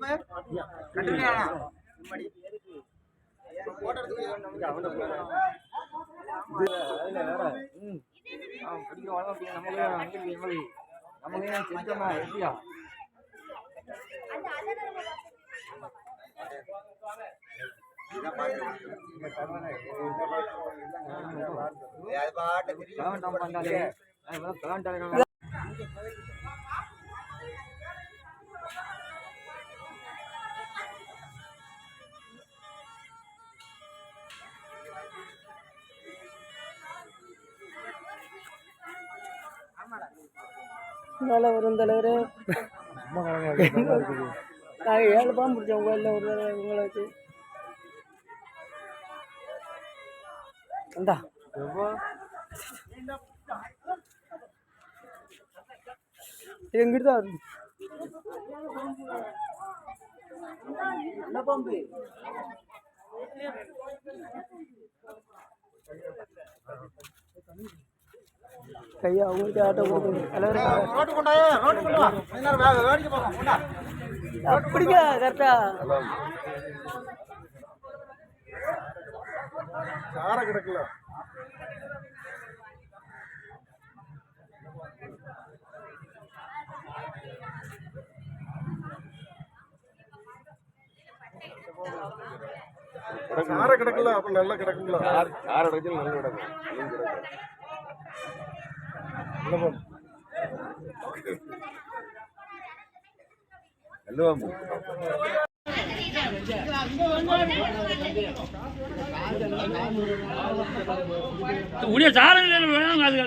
பாம்பு கண்டிப்பா மேலே வரும் தலைவர் நாங்கள் ஏழு பாம்பு பிடிச்சோம் கோயிலில் ஒரு தடவை உங்களை வச்சு. இந்தா. எங்கிட்ட தான் இருக்கு. என்ன பாம்பு கையா அவங்களுக்கு ஆட்டோ கொடுக்குது தலைவர் ரோட்டு கொண்டாயே ரோட்டு கொண்டு வா கொஞ்ச நேரம் வே- வேடிக்கை பார்க்கலாம் கொண்டா. அப்படிங்க கரெக்டா? சார கிடக்கல. சார கிடக்கல அப்ப நல்லா கிடக்குங்களா? யார் இடத்துல நல்ல கிடக்கும் நல்ல கிடக்கும் நல்ல உடைய சாரங்கள் வேணும் அது